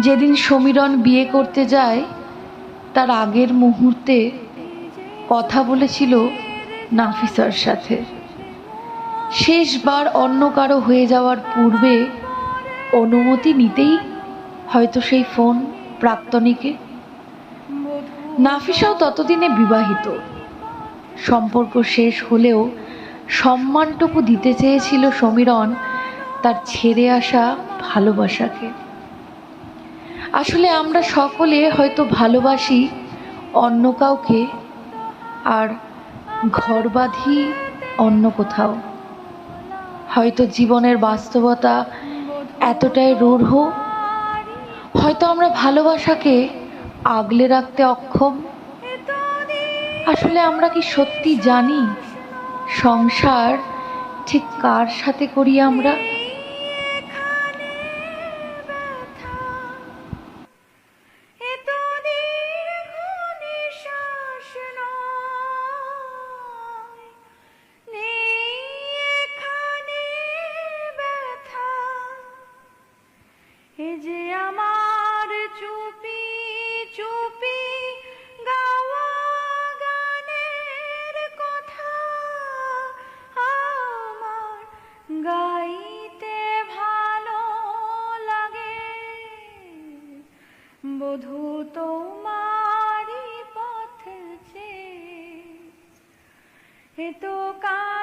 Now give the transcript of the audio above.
যেদিন সমীরণ বিয়ে করতে যায়, তার আগের মুহূর্তে কথা বলেছিল নাফিসার সাথে। শেষবার অন্য কারও হয়ে যাওয়ার পূর্বে অনুমতি নিতেই হয়তো সেই ফোন প্রাক্তনীকে। নাফিসাও ততদিনে বিবাহিত। সম্পর্ক শেষ হলেও সম্মানটুকু দিতে চেয়েছিল সমীরণ তার ছেড়ে আসা ভালোবাসাকে। আসলে আমরা সকলে হয়তো ভালোবাসি অন্য কাউকে আর ঘর বাঁধি অন্য কোথাও। হয়তো জীবনের বাস্তবতা এতটাই রূঢ়, হয়তো আমরা ভালোবাসাকে আগলে রাখতে অক্ষম। আসলে আমরা কি সত্যি জানি সংসার ঠিক কার সাথে করি আমরা? এ যে আমার চুপি চুপি গাওয়া গানের কথা, আমার গাইতে ভালো লাগে। বধু তোমারই পথ এ তো কার